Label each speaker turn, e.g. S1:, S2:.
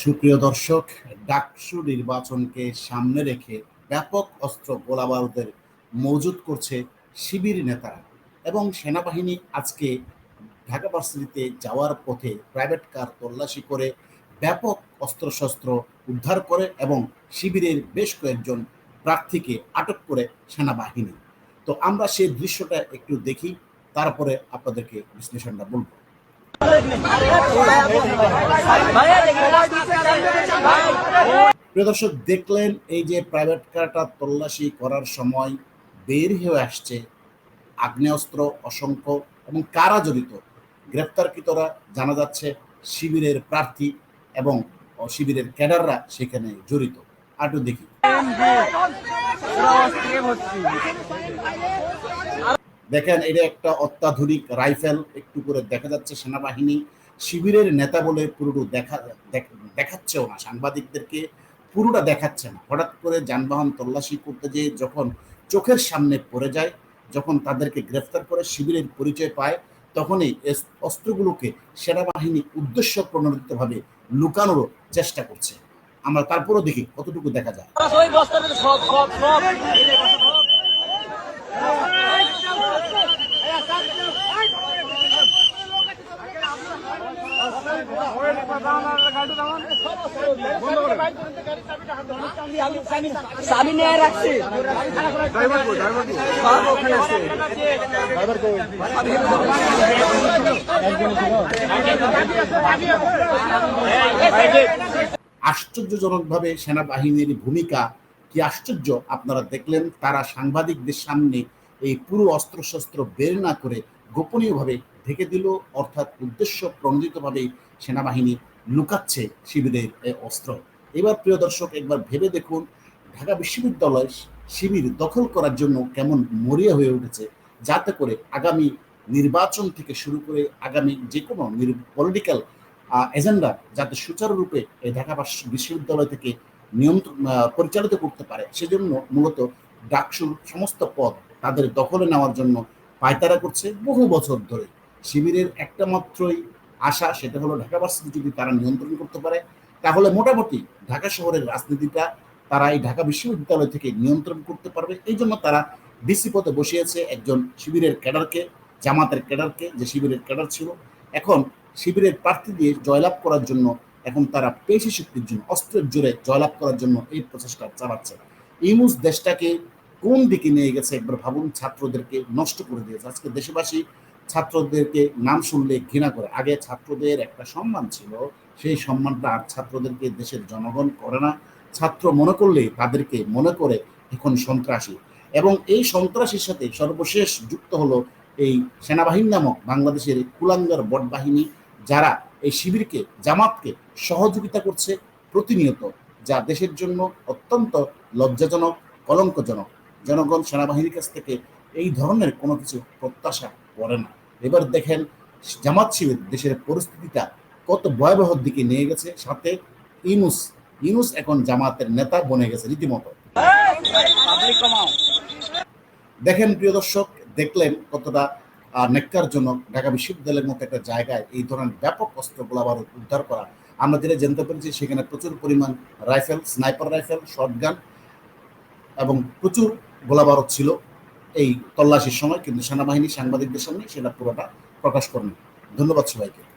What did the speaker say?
S1: সুপ্রিয় দর্শক, ডাকসু নির্বাচনকে সামনে রেখে ব্যাপক অস্ত্র গোলাবারুদের মজুত করছে শিবির নেতারা এবং সেনাবাহিনী আজকে ঢাকা ভার্সিটিতে যাওয়ার পথে প্রাইভেট কার তল্লাশি করে ব্যাপক অস্ত্রশস্ত্র উদ্ধার করে এবং শিবিরের বেশ কয়েকজন প্রার্থীকে আটক করে সেনাবাহিনী। তো আমরা সেই দৃশ্যটা একটু দেখি, তারপরে আপনাদেরকে বিশ্লেষণটা বলব। প্রিয় দর্শক, দেখলেন এই যে প্রাইভেট কারটা তল্লাশি করার সময় বের হয়ে আসছে আগ্নেয়াস্ত্র, অসংখ্য এবং কারা জড়িত? গ্রেপ্তারকৃতরা জানা যাচ্ছে শিবিরের প্রার্থী এবং শিবিরের ক্যাডাররা সেখানে জড়িত। আটু দেখি। দেখেন, এটা একটা অত্যাধুনিক রাইফেল। একটু করে দেখা যাচ্ছে সেনাবাহিনী। শিবিরের নেতা বলে পুরোটা দেখা দেখাচ্ছেও না। সাংবাদিকদেরকে পুরোটা দেখাচ্ছে না। হঠাৎ করে যানবাহন তল্লাশি করতে যেয়ে যখন চোখের সামনে পড়ে যায়, যখন তাদেরকে গ্রেফতার করে শিবিরের পরিচয় পায়, তখনই অস্ত্রগুলোকে সেনাবাহিনী উদ্দেশ্য প্রণোদিতভাবে লুকানোর চেষ্টা করছে। আমরা তারপরও দেখি কতটুকু দেখা যায়।
S2: ওখানে আছে
S1: আশ্চর্যজনকভাবে সেনাবাহিনীর ভূমিকা কি আশ্চর্য? আপনারা দেখলেন, তারা সাংবাদিকদের সামনে এই পুরো অস্ত্রশস্ত্র বের না করে গোপনীয়ভাবে ঢেকে দিল, অর্থাৎ উদ্দেশ্য প্রণোদিতভাবে সেনাবাহিনী লুকাচ্ছে শিবিরের অস্ত্র। এবার প্রিয় দর্শক, একবার ভেবে দেখুন, ঢাকা বিশ্ববিদ্যালয় শিবির দখল করার জন্য কেমন মরিয়া হয়ে উঠেছে, যাতে করে আগামী নির্বাচন থেকে শুরু করে আগামী যে কোনো পলিটিক্যাল এজেন্ডা যাতে সুচারুরূপে এই ঢাকা বিশ্ববিদ্যালয় থেকে নিয়ন্ত্রণ পরিচালিত করতে পারে। সেজন্য মূলত ডাকসুর সমস্ত পদ তাদের দখলে নেওয়ার জন্য পায়তারা করছে বহু বছর ধরে। শিবিরের একটা মাত্রই আশা, সেটা হলো ঢাকা ভার্সিটি যদি তারা নিয়ন্ত্রণ করতে পারে, তাহলে মোটামুটি ঢাকা শহরের রাজনীতিটা তারা এই ঢাকা বিশ্ববিদ্যালয় থেকে নিয়ন্ত্রণ করতে পারবে। এই জন্য তারা ডিসি পদে বসিয়েছে একজন শিবিরের ক্যাডারকে, জামাতের ক্যাডারকে, যে শিবিরের ক্যাডার ছিল। এখন শিবিরের প্রার্থী দিয়ে জয়লাভ করার জন্য এখন তারা পেশি শক্তির জন্য, অস্ত্রের জোরে জয়লাভ করার জন্য এই প্রচেষ্টা চালাচ্ছে। ইমুস দেশটাকে কোন দিকে নিয়ে গেছে একবার ভাবুন, ছাত্রদেরকে নষ্ট করে দিয়েছে। আজকে দেশবাসী ছাত্রদেরকে নাম শুনলে ঘৃণা করে। আগে ছাত্রদের একটা সম্মান ছিল, সেই সম্মানটা আর ছাত্রদেরকে দেশের জনগণ করে না। ছাত্র মনে করলে তাদেরকে মনে করে এখন সন্ত্রাসী। এবং এই সন্ত্রাসীর সাথে সর্বশেষ যুক্ত হলো এই সেনাবাহিনী নামক বাংলাদেশের কুলাঙ্গার বট বাহিনী, যারা এই শিবিরকে, জামাতকে সহযোগিতা করছে প্রতিনিয়ত, যা দেশের জন্য অত্যন্ত লজ্জাজনক, কলঙ্কজনক। জনগণ সেনাবাহিনীর কাছ থেকে এই ধরনের কোনো কিছু প্রত্যাশা করে না এবার দেখেন জামাত শিবির দেশের পরিস্থিতিটা কত ভয়াবহ দিকে নিয়ে গেছে। সাথে ইনুস ইনুস এখন জামাতের নেতা বনে গেছে রীতিমতো। দেখেন প্রিয় দর্শক দেখলেন কতটা আহ, ন্যাক্কারজনক ঢাকা বিশ্ববিদ্যালয়ের মতো একটা জায়গায় এই ধরনের ব্যাপক অস্ত্র গোলাবারুদ উদ্ধার করা। আমরা যেটা জানতে পেরেছি সেখানে প্রচুর পরিমাণ রাইফেল স্নাইপার রাইফেল শটগান এবং প্রচুর গোলাবারুদ ছিল। এই তল্লাশির সময় কিন্তু সেনাবাহিনী সাংবাদিকদের সামনে সেটা পুরোটা প্রকাশ করেন। ধন্যবাদ সবাইকে।